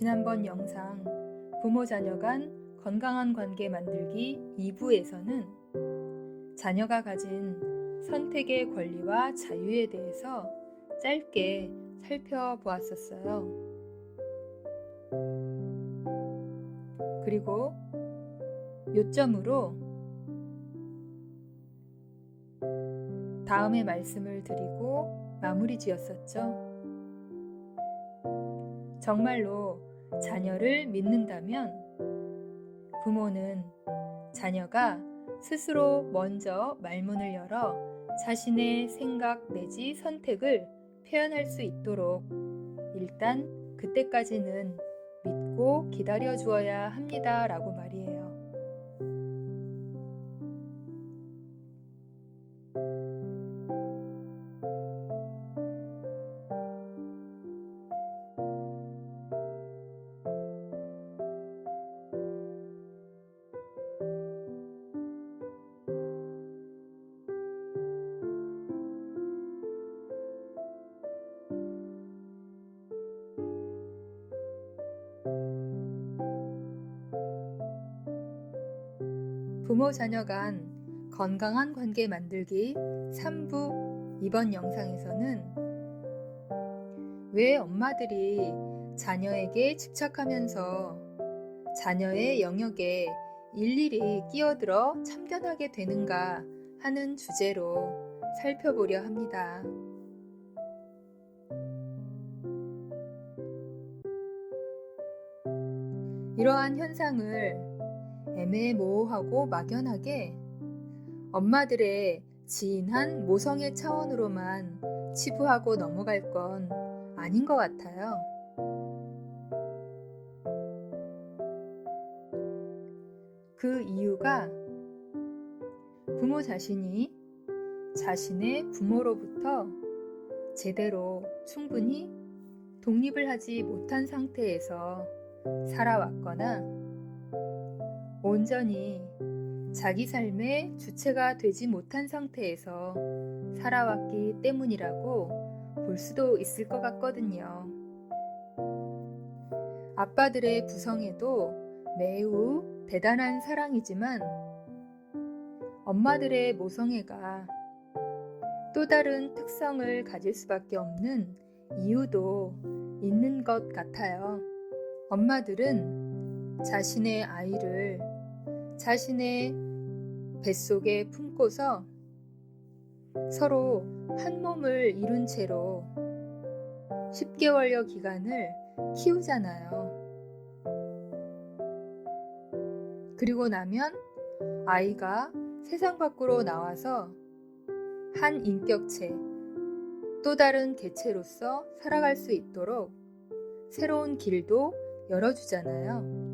지난번 영상 부모 자녀 간 건강한 관계 만들기 2부에서는 자녀가 가진 선택의 권리와 자유에 대해서 짧게 살펴보았었어요. 그리고 요점으로 다음에 말씀을 드리고 마무리 지었었죠. 정말로 자녀를 믿는다면 부모는 자녀가 스스로 먼저 말문을 열어 자신의 생각 내지 선택을 표현할 수 있도록 일단 그때까지는 믿고 기다려 주어야 합니다. 라고 말이에요. 부모 자녀 간 건강한 관계 만들기 3부 이번 영상에서는 왜 엄마들이 자녀에게 집착하면서 자녀의 영역에 일일이 끼어들어 참견하게 되는가 하는 주제로 살펴보려 합니다. 이러한 현상을 애매모호하고 막연하게 엄마들의 지인한 모성의 차원으로만 치부하고 넘어갈 건 아닌 것 같아요. 그 이유가 부모 자신이 자신의 부모로부터 제대로 충분히 독립을 하지 못한 상태에서 살아왔거나 온전히 자기 삶의 주체가 되지 못한 상태에서 살아왔기 때문이라고 볼 수도 있을 것 같거든요. 아빠들의 부성애도 매우 대단한 사랑이지만 엄마들의 모성애가 또 다른 특성을 가질 수밖에 없는 이유도 있는 것 같아요. 엄마들은 자신의 아이를 자신의 뱃속에 품고서 서로 한 몸을 이룬 채로 10개월여 기간을 키우잖아요. 그리고 나면 아이가 세상 밖으로 나와서 한 인격체, 또 다른 개체로서 살아갈 수 있도록 새로운 길도 열어주잖아요.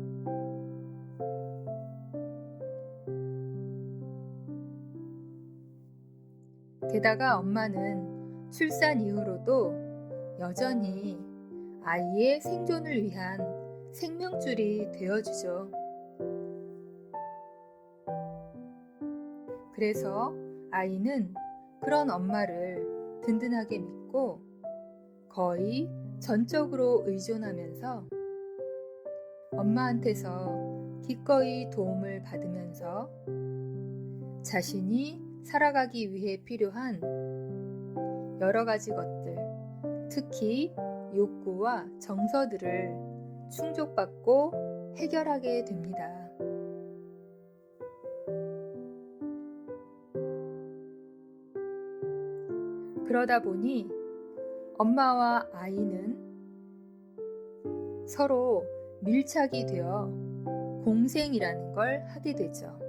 게다가 엄마는 출산 이후로도 여전히 아이의 생존을 위한 생명줄이 되어주죠. 그래서 아이는 그런 엄마를 든든하게 믿고 거의 전적으로 의존하면서 엄마한테서 기꺼이 도움을 받으면서 자신이 살아가기 위해 필요한 여러 가지 것들, 특히 욕구와 정서들을 충족받고 해결하게 됩니다. 그러다 보니 엄마와 아이는 서로 밀착이 되어 공생이라는 걸 하게 되죠.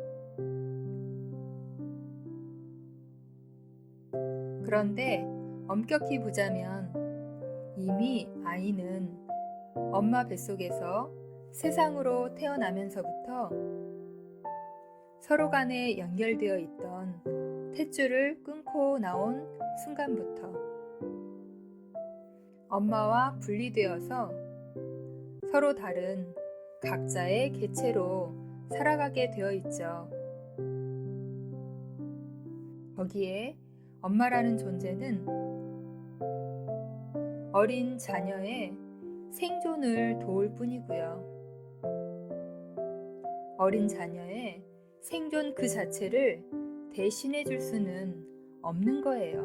그런데 엄격히 보자면 이미 아이는 엄마 뱃속에서 세상으로 태어나면서부터 서로 간에 연결되어 있던 탯줄을 끊고 나온 순간부터 엄마와 분리되어서 서로 다른 각자의 개체로 살아가게 되어 있죠. 거기에 엄마라는 존재는 어린 자녀의 생존을 도울 뿐이고요. 어린 자녀의 생존 그 자체를 대신해 줄 수는 없는 거예요.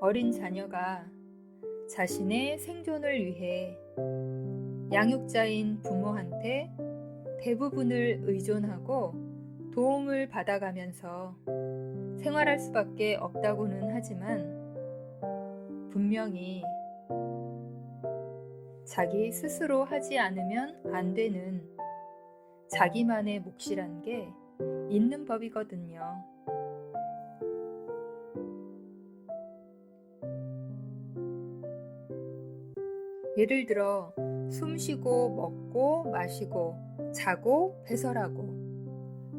어린 자녀가 자신의 생존을 위해 양육자인 부모한테 대부분을 의존하고 도움을 받아가면서 생활할 수밖에 없다고는 하지만 분명히 자기 스스로 하지 않으면 안 되는 자기만의 몫이란 게 있는 법이거든요. 예를 들어 숨 쉬고 먹고 마시고 자고 배설하고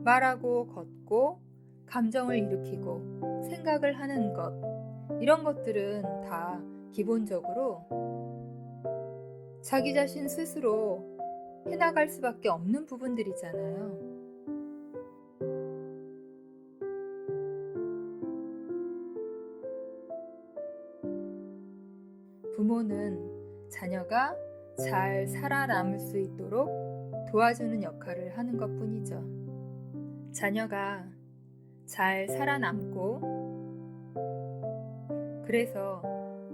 말하고 걷고 감정을 일으키고 생각을 하는 것 이런 것들은 다 기본적으로 자기 자신 스스로 해나갈 수밖에 없는 부분들이잖아요. 부모는 자녀가 잘 살아남을 수 있도록 도와주는 역할을 하는 것 뿐이죠. 자녀가 잘 살아남고 그래서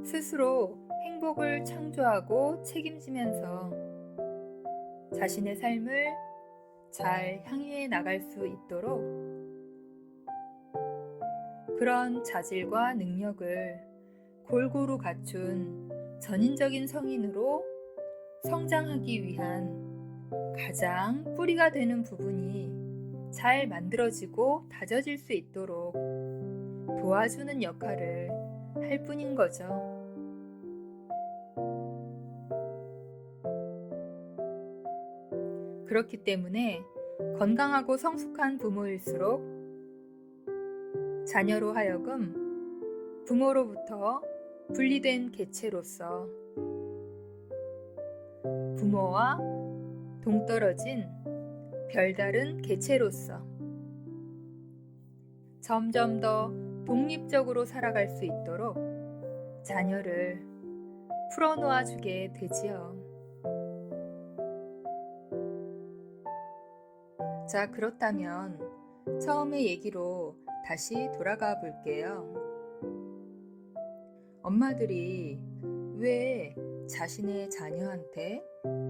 스스로 행복을 창조하고 책임지면서 자신의 삶을 잘 향해 나갈 수 있도록 그런 자질과 능력을 골고루 갖춘 전인적인 성인으로 성장하기 위한 가장 뿌리가 되는 부분이 잘 만들어지고 다져질 수 있도록 도와주는 역할을 할 뿐인 거죠. 그렇기 때문에 건강하고 성숙한 부모일수록 자녀로 하여금 부모로부터 분리된 개체로서 부모와 동떨어진 별다른 개체로서 점점 더 독립적으로 살아갈 수 있도록 자녀를 풀어놓아 주게 되지요. 자, 그렇다면 처음의 얘기로 다시 돌아가 볼게요. 엄마들이 왜 자신의 자녀한테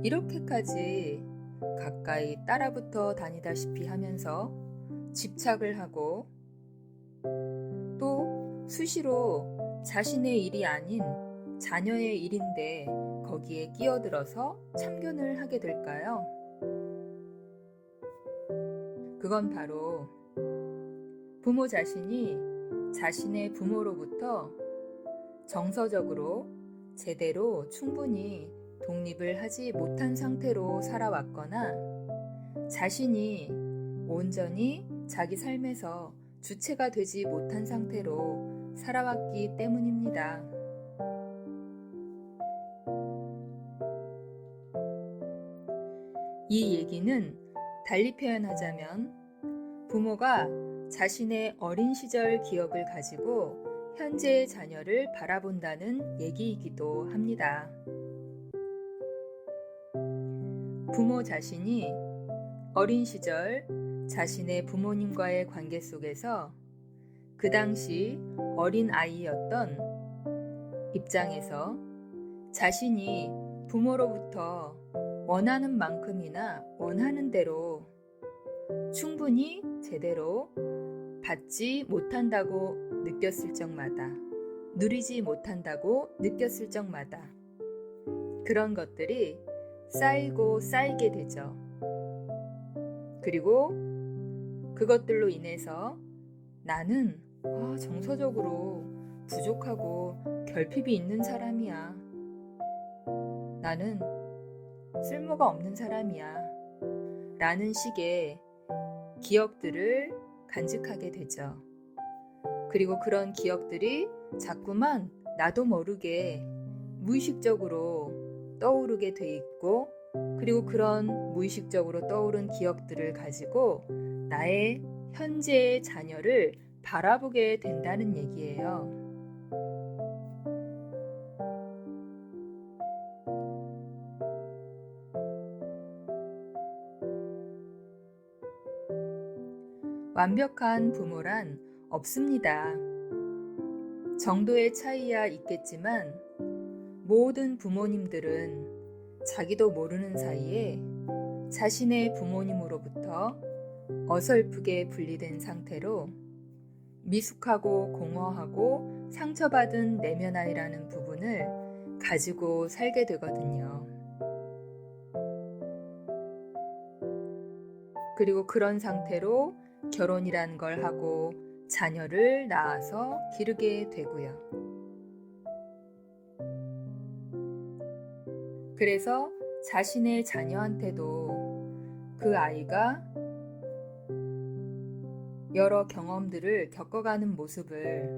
이렇게까지 가까이 따라붙어 다니다시피 하면서 집착을 하고 또 수시로 자신의 일이 아닌 자녀의 일인데 거기에 끼어들어서 참견을 하게 될까요? 그건 바로 부모 자신이 자신의 부모로부터 정서적으로 제대로 충분히 독립을 하지 못한 상태로 살아왔거나 자신이 온전히 자기 삶에서 주체가 되지 못한 상태로 살아왔기 때문입니다. 이 얘기는 달리 표현하자면 부모가 자신의 어린 시절 기억을 가지고 현재의 자녀를 바라본다는 얘기이기도 합니다. 부모 자신이 어린 시절 자신의 부모님과의 관계 속에서 그 당시 어린 아이였던 입장에서 자신이 부모로부터 원하는 만큼이나 원하는 대로 충분히 제대로 받지 못한다고 느꼈을 적마다 누리지 못한다고 느꼈을 적마다 그런 것들이 쌓이고 쌓이게 되죠. 그리고 그것들로 인해서 나는 아, 정서적으로 부족하고 결핍이 있는 사람이야. 나는 쓸모가 없는 사람이야. 라는 식의 기억들을 간직하게 되죠. 그리고 그런 기억들이 자꾸만 나도 모르게 무의식적으로 떠오르게 돼 있고 그리고 그런 무의식적으로 떠오른 기억들을 가지고 나의 현재의 자녀를 바라보게 된다는 얘기예요. 완벽한 부모란 없습니다. 정도의 차이야 있겠지만 모든 부모님들은 자기도 모르는 사이에 자신의 부모님으로부터 어설프게 분리된 상태로 미숙하고 공허하고 상처받은 내면 아이라는 부분을 가지고 살게 되거든요. 그리고 그런 상태로 결혼이란 걸 하고 자녀를 낳아서 기르게 되고요. 그래서 자신의 자녀한테도 그 아이가 여러 경험들을 겪어가는 모습을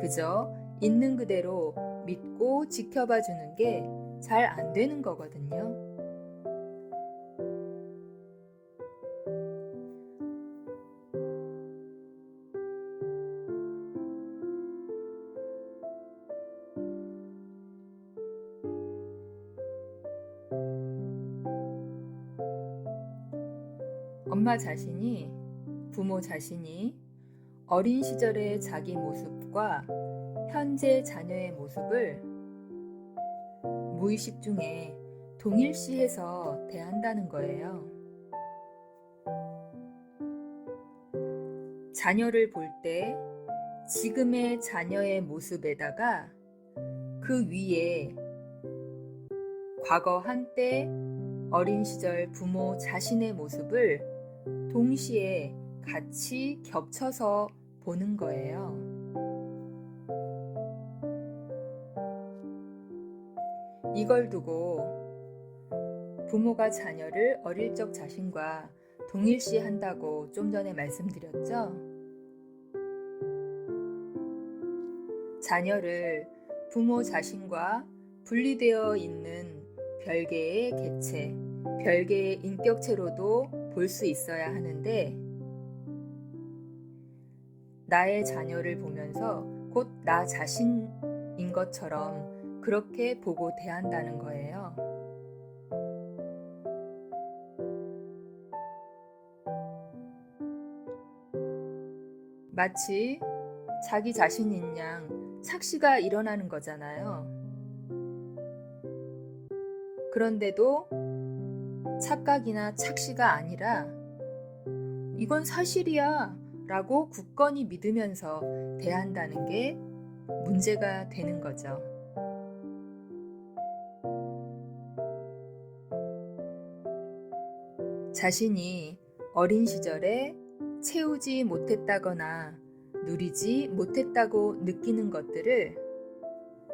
그저 있는 그대로 믿고 지켜봐 주는 게 잘 안 되는 거거든요. 자신이, 부모 자신이 어린 시절의 자기 모습과 현재 자녀의 모습을 무의식 중에 동일시해서 대한다는 거예요. 자녀를 볼 때 지금의 자녀의 모습에다가 그 위에 과거 한때 어린 시절 부모 자신의 모습을 동시에 같이 겹쳐서 보는 거예요. 이걸 두고 부모가 자녀를 어릴 적 자신과 동일시 한다고 좀 전에 말씀드렸죠? 자녀를 부모 자신과 분리되어 있는 별개의 개체, 별개의 인격체로도 볼 수 있어야 하는데, 나의 자녀를 보면서 곧 나 자신인 것처럼 그렇게 보고 대한다는 거예요. 마치 자기 자신인 양 착시가 일어나는 거잖아요. 그런데도 착각이나 착시가 아니라 이건 사실이야 라고 굳건히 믿으면서 대한다는 게 문제가 되는 거죠. 자신이 어린 시절에 채우지 못했다거나 누리지 못했다고 느끼는 것들을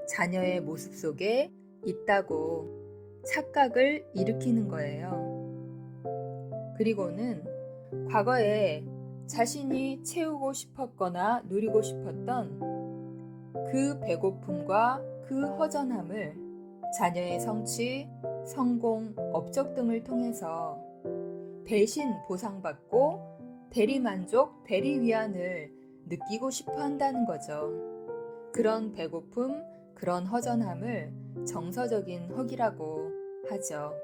자녀의 모습 속에 있다고 착각을 일으키는 거예요. 그리고는 과거에 자신이 채우고 싶었거나 누리고 싶었던 그 배고픔과 그 허전함을 자녀의 성취, 성공, 업적 등을 통해서 대신 보상받고 대리만족, 대리위안을 느끼고 싶어 한다는 거죠. 그런 배고픔, 그런 허전함을 정서적인 허기라고 하죠.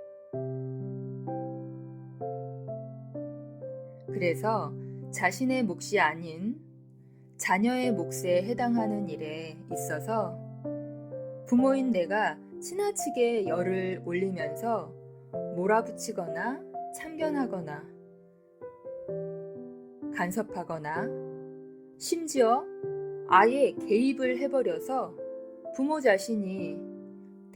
그래서 자신의 몫이 아닌 자녀의 몫에 해당하는 일에 있어서 부모인 내가 지나치게 열을 올리면서 몰아붙이거나 참견하거나 간섭하거나 심지어 아예 개입을 해버려서 부모 자신이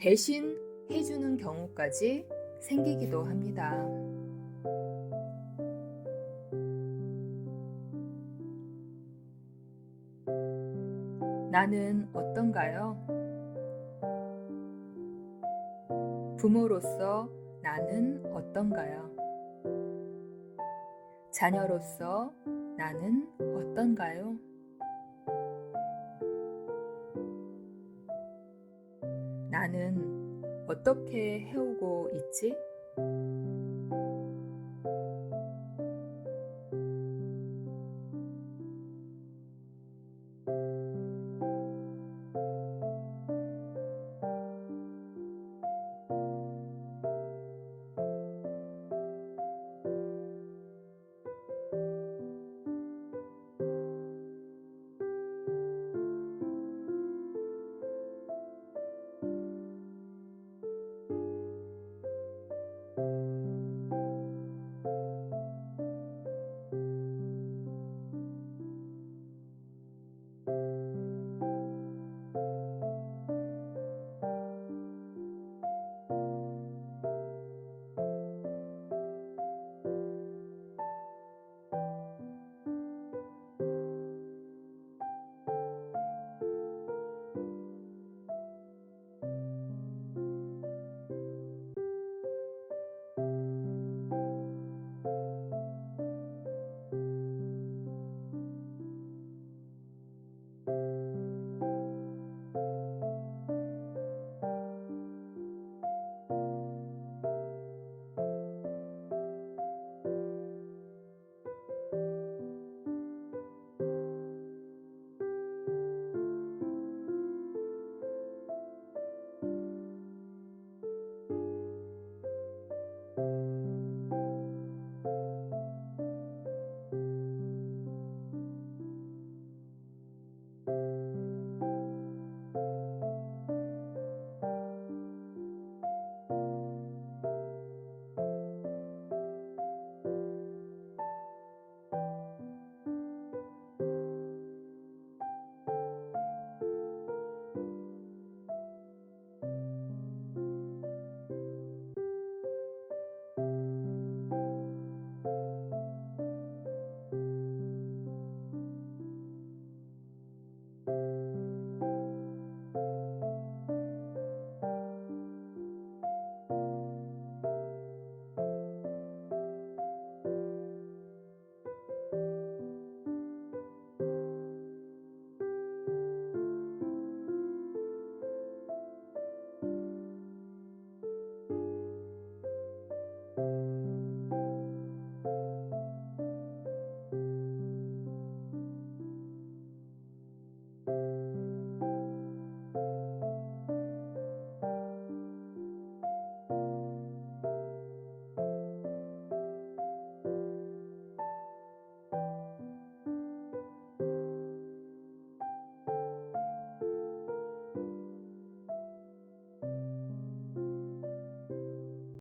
대신 해주는 경우까지 생기기도 합니다. 나는 어떤가요? 부모로서 나는 어떤가요? 자녀로서 나는 어떤가요? 어떻게 해오고 있지?